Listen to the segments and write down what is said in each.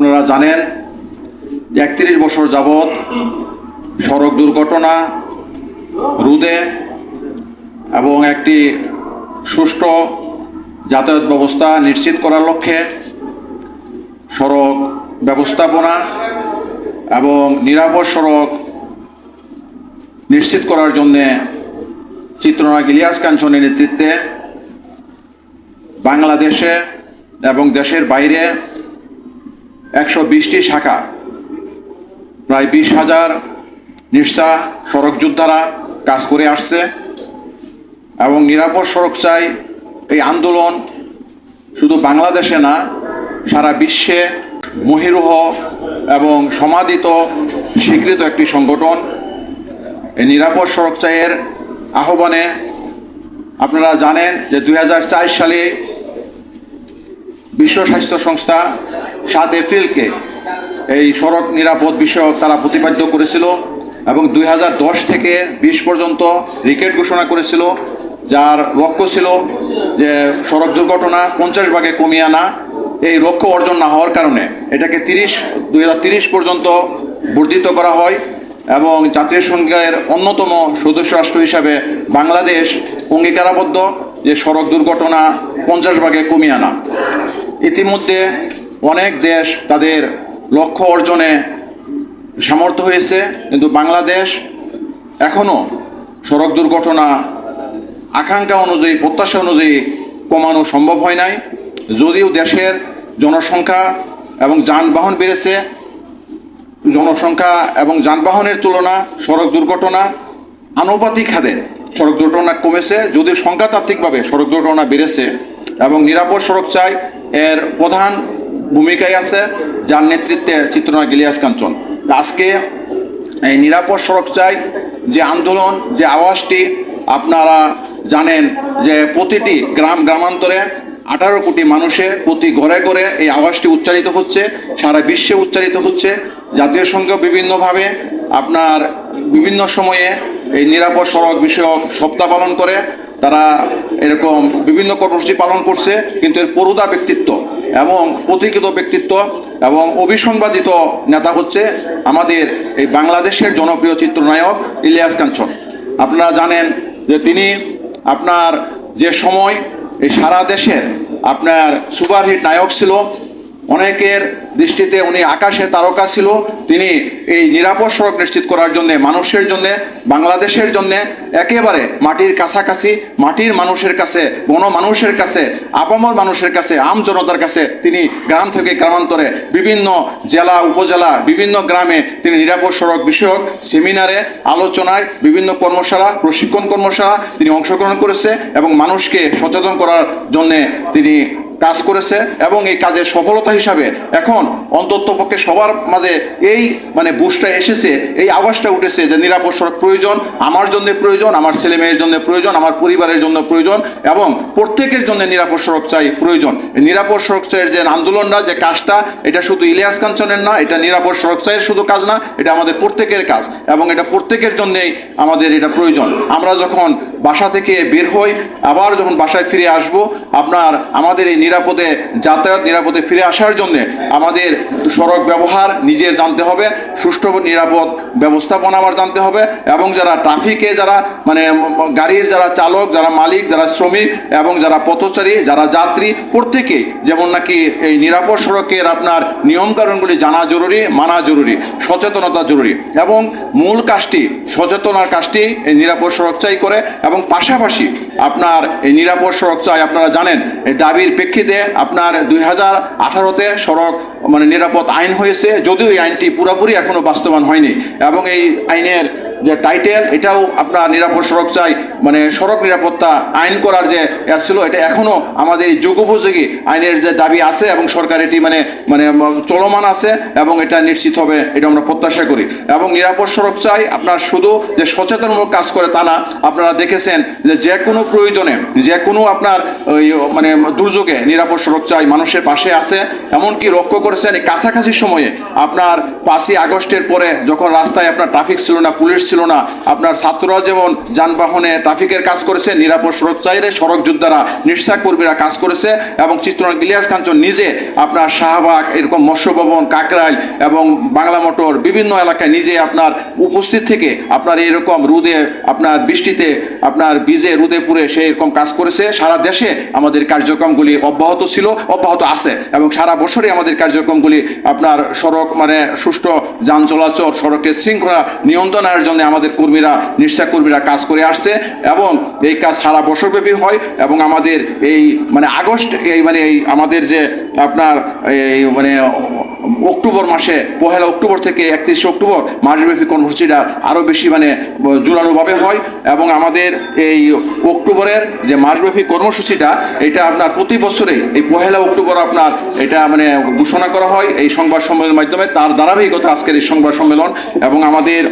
আপনারা জানেন, একত্রিশ বছর যাবৎ সড়ক দুর্ঘটনা রোধে এবং একটি সুষ্ঠু যাতায়াত ব্যবস্থা নিশ্চিত করার লক্ষ্যে সড়ক ব্যবস্থাপনা এবং নিরাপদ সড়ক নিশ্চিত করার জন্যে চিত্রনায়ক ইলিয়াস কাঞ্চনের নেতৃত্বে বাংলাদেশে এবং দেশের বাইরে একশো বিশটি শাখা। প্রায় বিশ হাজার নিষ্ঠা সড়ক যোদ্ধারা কাজ করে আসছে এবং নিরাপদ সড়ক চাই এই আন্দোলন শুধু বাংলাদেশে না, সারা বিশ্বে মহিরুহ এবং সমাদিত স্বীকৃত একটি সংগঠন। এই নিরাপদ সড়ক চাইয়ের আহ্বানে আপনারা জানেন যে দু হাজার চার সালে বিশ্ব স্বাস্থ্য সংস্থা সাত এপ্রিলকে এই সড়ক নিরাপদ বিষয়ক তারা প্রতিপাদ্য করেছিল এবং দুই হাজার দশ থেকে বিশ পর্যন্ত রিকেট ঘোষণা করেছিল, যার লক্ষ্য ছিল যে সড়ক দুর্ঘটনা পঞ্চাশ ভাগে কমিয়ে আনা। এই লক্ষ্য অর্জন না হওয়ার কারণে এটাকে তিরিশ, দুই পর্যন্ত বর্ধিত করা হয় এবং জাতীয় সংঘের অন্যতম সদস্য রাষ্ট্র হিসাবে বাংলাদেশ অঙ্গীকারাবদ্ধ যে সড়ক দুর্ঘটনা পঞ্চাশ ভাগে কমিয়ে আনা। ইতিমধ্যে অনেক দেশ তাদের লক্ষ্য অর্জনে সামর্থ্য হয়েছে, কিন্তু বাংলাদেশ এখনও সড়ক দুর্ঘটনা আকাঙ্ক্ষা অনুযায়ী, প্রত্যাশা অনুযায়ী কমানো সম্ভব হয় নাই। যদিও দেশের জনসংখ্যা এবং যানবাহন বেড়েছে, জনসংখ্যা এবং যানবাহনের তুলনা সড়ক দুর্ঘটনা আনুপাতিক হারে সড়ক দুর্ঘটনা কমেছে, যদিও সংখ্যাতাত্ত্বিকভাবে সড়ক দুর্ঘটনা বেড়েছে এবং নিরাপদ সড়ক চাই এর প্রধান ভূমিকায় আছে, যার নেতৃত্বে চিত্রনায়ক ইলিয়াস কাঞ্চন। আজকে এই নিরাপদ সড়ক চাই, যে আন্দোলন, যে আওয়াজটি আপনারা জানেন যে প্রতিটি গ্রাম গ্রামান্তরে আঠারো কোটি মানুষে প্রতি ঘরে ঘরে এই আওয়াজটি উচ্চারিত হচ্ছে, সারা বিশ্বে উচ্চারিত হচ্ছে। জাতীয় সংঘ বিভিন্নভাবে আপনার বিভিন্ন সময়ে এই নিরাপদ সড়ক বিষয়ক সপ্তাহ পালন করে। তারা এরকম বিভিন্ন কর্মসূচি পালন করছে, কিন্তু এর পরুদা ব্যক্তিত্ব এবং প্রতীকৃত ব্যক্তিত্ব এবং অভিসংবাদিত নেতা হচ্ছে আমাদের এই বাংলাদেশের জনপ্রিয় চিত্রনায়ক ইলিয়াস কাঞ্চন আপনারা জানেন যে তিনি আপনার যে সময় এই সারা দেশের আপনার সুপারহিট নায়ক ছিল, অনেকের দৃষ্টিতে উনি আকাশে তারকা ছিল, তিনি এই নিরাপদ সড়ক নিশ্চিত করার জন্য, মানুষের জন্য, বাংলাদেশের জন্য একেবারে মাটির কাছাকাছি, মাটির মানুষের কাছে গণ মানুষের কাছে, আপামর মানুষের কাছে, আম জনতার কাছে তিনি গ্রাম থেকে গ্রামান্তরে বিভিন্ন জেলা, উপজেলা, বিভিন্ন গ্রামে তিনি নিরাপদ সড়ক বিষয়ক সেমিনারে, আলোচনায়, বিভিন্ন কর্মশালা, প্রশিক্ষণ কর্মশালা তিনি অংশগ্রহণ করেছে এবং মানুষকে সচেতন করার জন্যে তিনি কাজ করেছে এবং এই কাজের সফলতা হিসাবে এখন অন্তত পক্ষে সবার মাঝে এই মানে বুস্টটা এসেছে, এই আওয়াজটা উঠেছে যে নিরাপদ সড়ক প্রয়োজন, আমার জন্য প্রয়োজন, আমার ছেলে মেয়ের জন্য প্রয়োজন, আমার পরিবারের জন্য প্রয়োজন এবং প্রত্যেকের জন্য নিরাপদ সড়ক চাই প্রয়োজন। এই নিরাপদ সড়ক চাইয়ের যে আন্দোলনটা যে কাজটা, এটা শুধু ইলিয়াস কাঞ্চনের না, এটা নিরাপদ সড়ক চাইয়ের শুধু কাজ না, এটা আমাদের প্রত্যেকের কাজ এবং এটা প্রত্যেকের জন্যেই আমাদের এটা প্রয়োজন। আমরা যখন বাসা থেকে বের হই, আবার যখন বাসায় ফিরে আসব, আপনার আমাদের এই নিরাপদে, যাতায়াত নিরাপদে ফিরে আসার জন্য আমাদের সড়ক ব্যবহার নিজের জানতে হবে, সুষ্ঠু নিরাপদ ব্যবস্থাপনা আমার জানতে হবে, এবং যারা ট্রাফিকে যারা মানে গাড়ির যারা চালক, যারা মালিক, যারা শ্রমিক, এবং যারা পথচারী, যারা যাত্রী প্রত্যেকেই যেমন নাকি এই নিরাপদ সড়কের আপনার নিয়মকানুনগুলি জানা জরুরি, মানা জরুরি, সচেতনতা জরুরি, এবং মূল কাজটি, সচেতনার কাজটি এই নিরাপদ সড়ক চাই করে, এবং পাশাপাশি আপনার এই নিরাপদ সড়ক চাই, আপনারা জানেন, এই দাবির প্রেক্ষিতে আপনার দুই হাজার আঠারোতে সড়ক মানে নিরাপদ আইন হয়েছে, যদিও এই আইনটি পুরোপুরি এখনও বাস্তবায়ন হয়নি, এবং এই আইনের যে টাইটেল এটাও আপনার নিরাপদ সড়ক চাই মানে সড়ক নিরাপত্তা আইন করার যে ছিল, এটা এখনও আমাদের যুগোপযোগী আইনের যে দাবি আছে এবং সরকার এটি মানে মানে চলমান আছে এবং এটা নিশ্চিত হবে, এটা আমরা প্রত্যাশা করি। এবং নিরাপদ সড়ক চাই, আপনার শুধু যে সচেতনমূলক কাজ করে তা না, আপনারা দেখেছেন যে যে কোনো প্রয়োজনে, যে কোনো আপনার মানে দুর্যোগে নিরাপদ সড়ক চাই, মানুষের পাশে আছে, এমনকি লক্ষ্য করেছেন কাছাকাছি সময়ে আপনার পাঁচই আগস্টের পরে যখন রাস্তায় আপনার ট্রাফিক ছিল না, পুলিশ ছিল না। আপনার ছাত্ররা যেমন যানবাহনে ট্রাফিকের কাজ করেছে, নিরাপদ সড়ক চাইরে সড়ক যোদ্ধারা নিঃশ্বাস কর্মীরা কাজ করেছে এবং চিত্রনাথ ইলিয়াস কাঞ্চন নিজে আপনার শাহবাগ, এরকম মৎস্য ভবন কাকরাইল এবং বাংলা মোটর বিভিন্ন এলাকায় নিজে আপনার উপস্থিত থেকে আপনার এরকম রোদে, আপনার বৃষ্টিতে, আপনার বীজে রোদে পুড়ে সে এরকম কাজ করেছে। সারা দেশে আমাদের কার্যক্রমগুলি অব্যাহত ছিল, অব্যাহত আছে এবং সারা বছরই আমাদের কার্যক্রমগুলি আপনার সড়ক মানে সুষ্ঠু যান চলাচল, সড়কের শৃঙ্খলা নিয়ন্ত্রণের জন্য আমাদের কর্মীরা নিষ্ঠা কর্মীরা কাজ করে আসছে এবং এই কাজ সারা বছরব্যাপী হয় এবং আমাদের এই মানে আগস্ট এই মানে এই আমাদের যে আপনার এই মানে অক্টোবর মাসে, পহেলা অক্টোবর থেকে একত্রিশে অক্টোবর মাসব্যাপী কর্মসূচিটা আরও বেশি মানে জোরালোভাবে হয় এবং আমাদের এই অক্টোবরের যে মাসব্যাপী কর্মসূচিটা, এটা আপনার প্রতি বছরে, এই পহেলা অক্টোবর আপনার এটা মানে ঘোষণা করা হয় এই সংবাদ সম্মেলনের মাধ্যমে। তার ধারাবাহিকতা আজকের এই সংবাদ সম্মেলন এবং আমাদের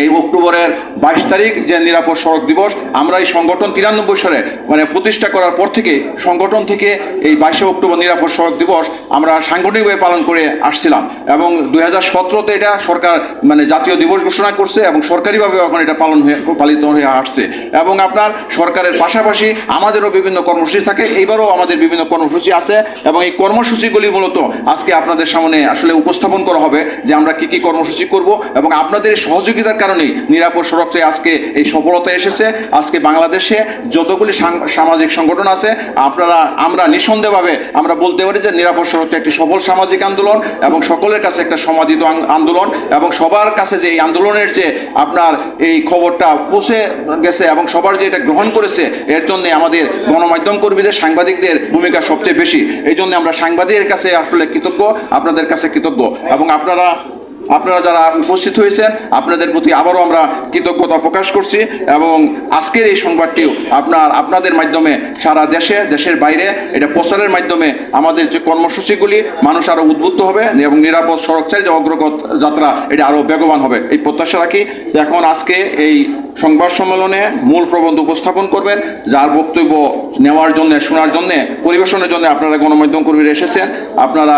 এই অক্টোবরের বাইশ তারিখ যে নিরাপদ সড়ক দিবস, আমরা এই সংগঠন তিরানব্বই সালে মানে প্রতিষ্ঠা করার পর থেকে সংগঠন থেকে এই বাইশে অক্টোবর নিরাপদ সড়ক দিবস আমরা সাংগঠনিকভাবে পালন করে আসছিলাম এবং দুই হাজার সতেরোতে এটা সরকার মানে জাতীয় দিবস ঘোষণা করছে এবং সরকারিভাবে এখন এটা পালন হয়ে, পালিত হয়ে আসছে। এবং আপনার সরকারের পাশাপাশি আমাদেরও বিভিন্ন কর্মসূচি থাকে, এইবারও আমাদের বিভিন্ন কর্মসূচি আছে এবং এই কর্মসূচিগুলি মূলত আজকে আপনাদের সামনে আসলে উপস্থাপন করা হবে যে আমরা কি কি কর্মসূচি করব এবং আপনাদের সহযোগিতার কারণেই নিরাপদ সড়ক চেয়ে আজকে এই সফলতা এসেছে। আজকে বাংলাদেশে যতগুলি সামাজিক সংগঠন আছে, আপনারা, আমরা নিঃসন্দেহভাবে আমরা বলতে পারি যে নিরাপদ সড়কটা একটি সফল সামাজিক আন্দোলন এবং সকলের কাছে একটা সমাদিত আং- আন্দোলন এবং সবার কাছে যে এই আন্দোলনের যে আপনার এই খবরটা পৌঁছে গেছে এবং সবার যে এটা গ্রহণ করেছে, এর জন্য আমাদের গণমাধ্যম কর্মীদের, সাংবাদিকদের ভূমিকা সবচেয়ে বেশি। এই জন্য আমরা সাংবাদিকের কাছে আসলে কৃতজ্ঞ, আপনাদের কাছে কৃতজ্ঞ এবং আপনারা আপনারা যারা উপস্থিত হয়েছেন, আপনাদের প্রতি আবারও আমরা কৃতজ্ঞতা প্রকাশ করছি এবং আজকের এই সংবাদটিও আপনার, আপনাদের মাধ্যমে সারা দেশে, দেশের বাইরে এটা প্রচারের মাধ্যমে আমাদের যে কর্মসূচিগুলি, মানুষ আরও উদ্বুদ্ধ হবে এবং নিরাপদ সড়ক চাই যে অগ্রগত যাত্রা, এটা আরও বেগবান হবে। এই প্রত্যাশা রাখি। এখন আজকে এই সংবাদ সম্মেলনে মূল প্রবন্ধ উপস্থাপন করবেন, যার বক্তব্য নেওয়ার জন্য, শোনার জন্য, পরিবেশনের জন্য আপনারা গণমাধ্যম কর্মীরা এসেছেন। আপনারা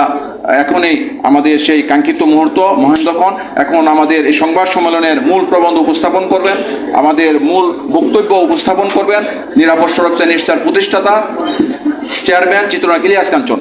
এখনই আমাদের সেই কাঙ্ক্ষিত মুহূর্ত মহেন্দ্রক্ষণ এখন আমাদের এই সংবাদ সম্মেলনের মূল প্রবন্ধ উপস্থাপন করবেন। আমাদের মূল বক্তব্য উপস্থাপন করবেন নিরাপদ সড়ক চাই নিষ্ঠার প্রতিষ্ঠাতা, চেয়ারম্যান চিত্রনাথ ইলিয়াস কাঞ্চন।